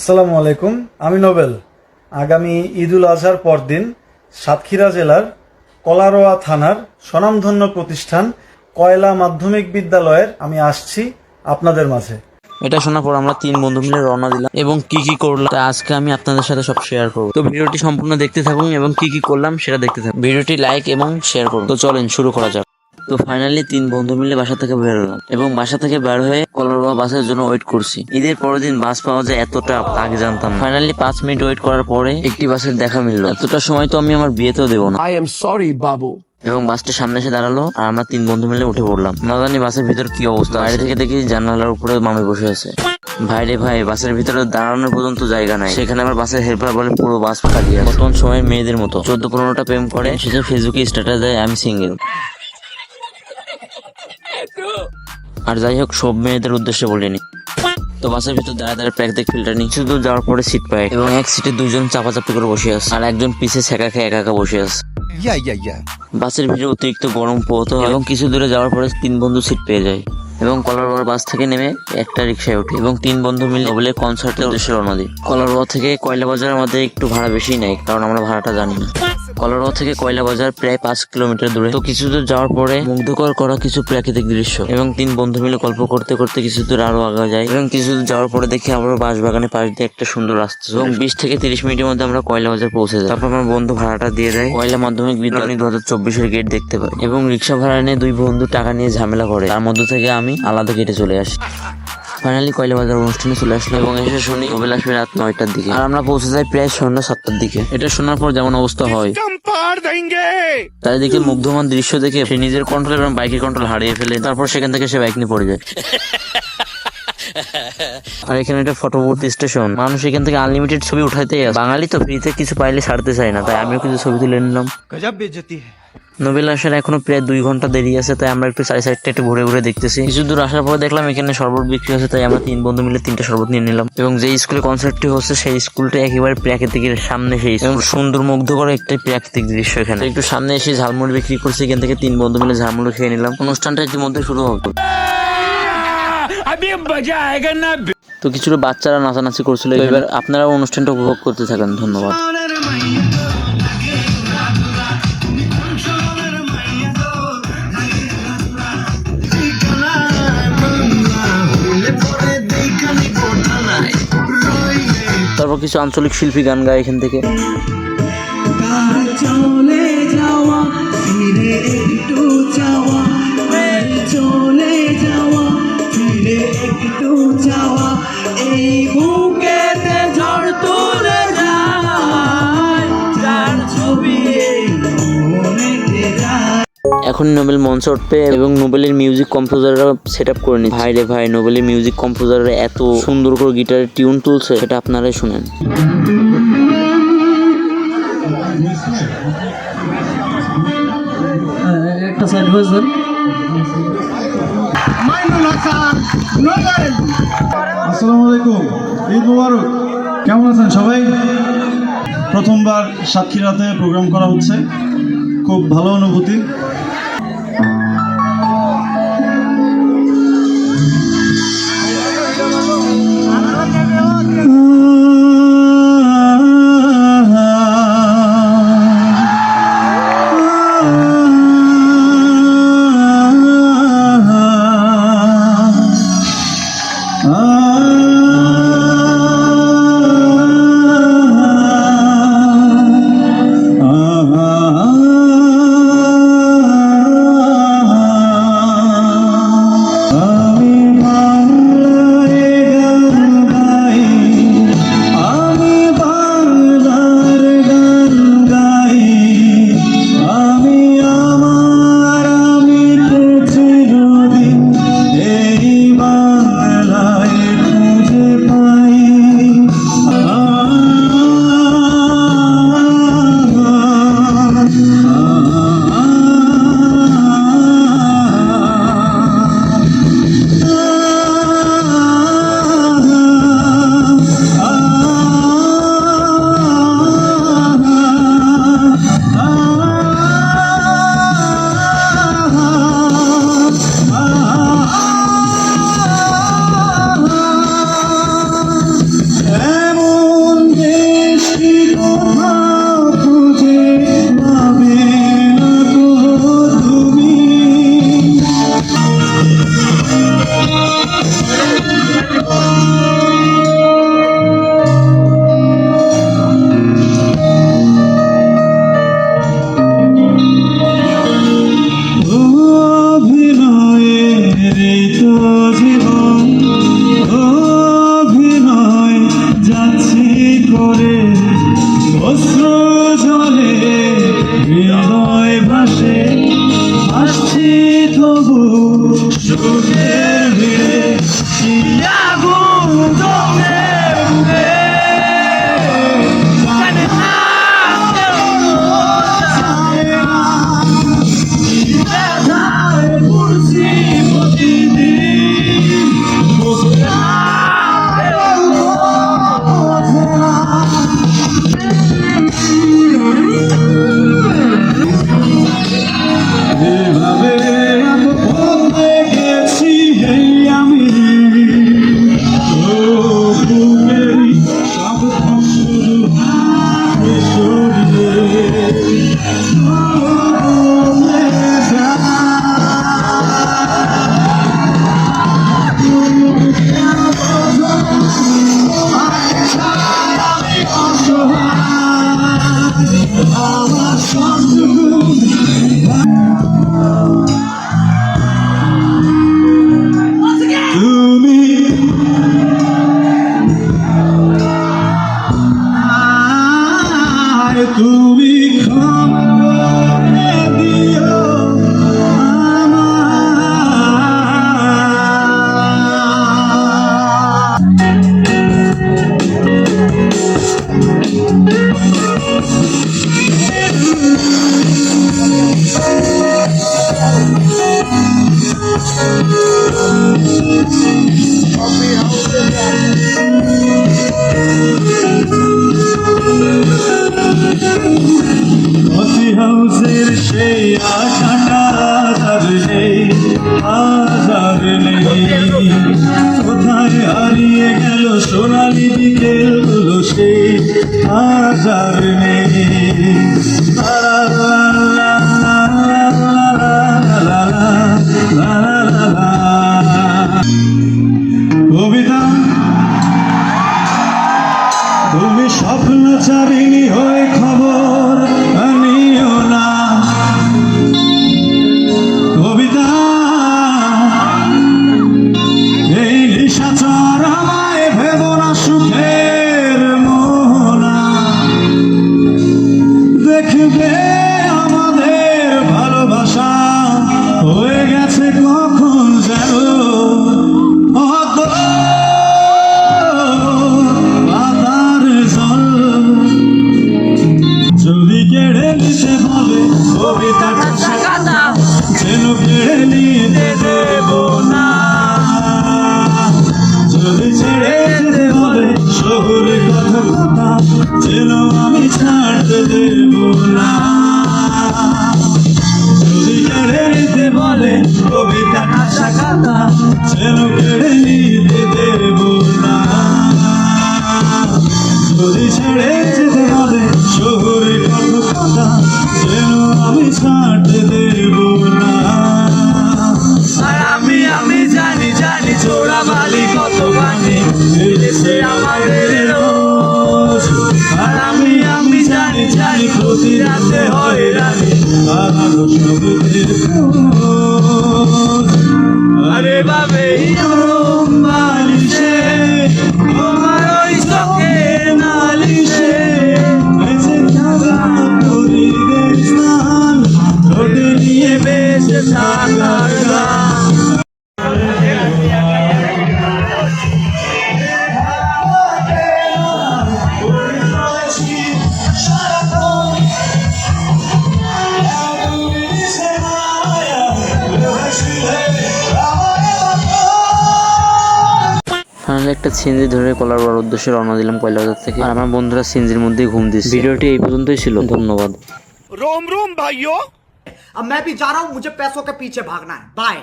আসসালামু আলাইকুম, আমি নোবেল। আগামী ঈদুল আজহার পরদিন সাতক্ষীরা জেলার কলারোয়া থানার স্বনামধন্য প্রতিষ্ঠান কয়লা মাধ্যমিক বিদ্যালয়ের আমি আসছি আপনাদের মাঝে। এটা শোনার পর আমরা তিন বন্ধু মিলে রওনা দিলাম এবং কি কি করলাম আজকে আমি আপনাদের সাথে সব শেয়ার করব। তো ভিডিওটি সম্পূর্ণ দেখতে থাকুন এবং কি কি করলাম সেটা দেখতে থাকুন। ভিডিওটি লাইক এবং শেয়ার করুন। তো চলেন শুরু করা যাক। তো ফাইনালি তিন বন্ধু মিলে বাসা থেকে বের হলাম এবং বাসা থেকে বের হয়ে কলরবা বাসের জন্য ওয়েট করছি। ঈদের পরের দিন বাস পাওয়া যায় এতটা আগে জানতাম ফাইনালি পাঁচ মিনিট ওয়েট করার পরে একটি বাসের দেখা মিললো। এতটা সময় তো আমি আমার বিয়েতেও দেবো না। I am sorry, Babu. এবং বাসটা সামনে এসে দাঁড়াল আর আমরা তিন বন্ধু মিলে উঠে পড়লাম। না জানি বাসের ভিতর কি অবস্থা। বাইরে থেকে দেখি জানালার উপরে মামি বসে আছে। ভাই রে ভাই বাসের ভিতরে দাঁড়ানোর পর্যন্ত জায়গা নাই। সেখানে আমার বাসের হেল্পার বলে পুরো বাস ফাঁকা দিয়ে। বর্তমান সময়ের মেয়েদের মতো। চোদ্দ পনেরোটা প্রেম করে। সেটা ফেসবুকে স্ট্যাটাস দেয় আমি সিঙ্গেল আর যাই হোক সব মেয়েদের উদ্দেশ্যে বলিনি তো বাসের ভিতর দাঁড়ায় দাঁড়ায় প্রাকৃতিক ফিল্টার নিয়ে কিছু দূর যাওয়ার পরে সিট পায়। এবং এক সিটে দুজন চাপাচাপি করে বসে আছে। আর একজন পিছে ছেঁকা খেয়ে একা একা বসে আছে. বাসের ভিতরে অতিরিক্ত গরম পোহত হয় এবং কিছু দূরে যাওয়ার পরে তিন বন্ধু সিট পেয়ে যায়। এবং কলারবাগ বাস থেকে নেমে একটা রিক্সায় উঠি। এবং তিন বন্ধু মিলে নোবেলের কনসার্টের উদ্দেশ্যে রওনা দিই। কলারবাগ থেকে কয়লা বাজার আমাদের একটু ভাড়া বেশি নেয় কারণ আমরা ভাড়াটা জানি না। কলারবাগ থেকে কয়লা বাজার প্রায় পাঁচ কিলোমিটার দূরে। তো কিছু দূর যাওয়ার পরে মুগ্ধকর করা কিছু প্রাকৃতিক দৃশ্য এবং তিন বন্ধু মিলে গল্প করতে করতে কিছু দূর আরও আগে যায় এবং কিছু দূর যাওয়ার পরে দেখি আবার বাঁশ বাগানের পাশ দিয়ে একটা সুন্দর রাস্তা এবং বিশ থেকে তিরিশ মিনিটের মধ্যে আমরা কয়লা বাজার পৌঁছে যাই। তারপর আমার বন্ধু ভাড়াটা দিয়ে দেয়। কয়লা মাধ্যমিক বিদ্যালয় দু হাজার চব্বিশের গেট দেখতে পাই এবং রিক্সা ভাড়া নিয়ে দুই বন্ধু টাকা নিয়ে ঝামেলা করে। তার মধ্য থেকে আমি আলাদা গেটে চলে আসি। ফাইনালি কয়লা বাজার অনুষ্ঠানে চলে আসলো এবং এসে শুনি নোবেল আসবে রাত নয়টার দিকে। আর আমরা পৌঁছে যাই প্রায় সন্ধ্যা সাতটার দিকে। এটা শোনার পর যেমন অবস্থা হয়। চারিদিকে মুগ্ধমান দৃশ্য দেখে সে নিজের কন্ট্রোল এবং বাইকের কন্ট্রোল হারিয়ে ফেলে। তারপর সেখান থেকে সে বাইক নিয়ে পড়ে যায়। আর এখানে একটা ফটোবুথ স্টেশন মানুষ এখান থেকে আনলিমিটেড ছবি উঠাইতে বাঙালি তো ফ্রিতে কিছু পাইলে ছাড়তে চায় না তাই আমিও কিছু ছবি তুলে নিলাম। নোবেল আসার এখনও প্রায় দুই ঘণ্টা দেরি আছে তাই আমরা একটু চারি সাইডটা একটু ঘুরে ঘুরে দেখতেছি। কিছু দূর আসার পর দেখলাম এখানে শরবত বিক্রি আছে তাই আমরা তিন বন্ধু মিলে তিনটা শরবত নিয়ে নিলাম। এবং যে স্কুলে কনসার্টটি হচ্ছে সেই স্কুলটা একেবারে প্রাকৃতিকের সামনে সেই এবং সুন্দর মুগ্ধ করে একটা প্রাকৃতিক দৃশ্য এখানে। একটু সামনে এসে ঝালমুড়ি বিক্রি করছে এখান থেকে তিন বন্ধু মিলে ঝালমুড়ি খেয়ে নিলাম। অনুষ্ঠানটা ইতিমধ্যে শুরু হতো তো কিছুটা বাচ্চারা নাচানাচি করছিল এবার আপনারা অনুষ্ঠানটা উপভোগ করতে থাকেন ধন্যবাদ। তারপর কিছু আঞ্চলিক শিল্পী গান গায় এখান থেকে। চলে যাওয়া এখন নোবেল মঞ্চে উঠবে এবং নোবেলের মিউজিক কম্পোজাররা সেট আপ করে নিচ্ছে। ভাই রে ভাই নোবেলের মিউজিক কম্পোজাররা এত সুন্দর করে গিটারের টিউন তুলছে সেটা আপনারাই শুনেন। একটা সাইড হয়েছেন আসসালামু আলাইকুম ঈদ মুবারক। কেমন আছেন সবাই? প্রথমবার সাতক্ষীরাতে প্রোগ্রাম করা হচ্ছে। খুব ভালো অনুভূতি। আমি হৃদয় ভাসে ভাসছি তবু সুখের ভিড়ে। তুমি ক্ষমা কোথায় হারিয়ে গেল সোনালি বিকেলগুলো সেই হাজার নেই কবিতা তুমি স্বপ্নচারিণী হয়ে খবর যেন কেড়ে নিতে দেব না। যদি ছেড়ে যেতে বলে শহরে কথা কথা যেন আমি ছাড়তে দেব না। যদি কেড়ে নিতে বলে কবিতাটা শাখাতা যেন কেড়ে নিতে দেব না। যদি ছেড়ে এদেশে আমাদের রোজ। আর আমি আমি জানি জানি প্রতি রাতে হয় রানি আমার শব্দের ফাইনালি একটা সিনজি ধরে কলার বড় উদ্দেশ্যে রওনা দিলাম কয়লাবাজার থেকে আর আমার বন্ধুরা সিনজির মধ্যেই ঘুম দিচ্ছে ভিডিওটি এই পর্যন্তই ছিল ধন্যবাদ रोम रोम भाइयों अब मैं भी जा रहा हूँ मुझे पैसों के पीछे भागना है बाय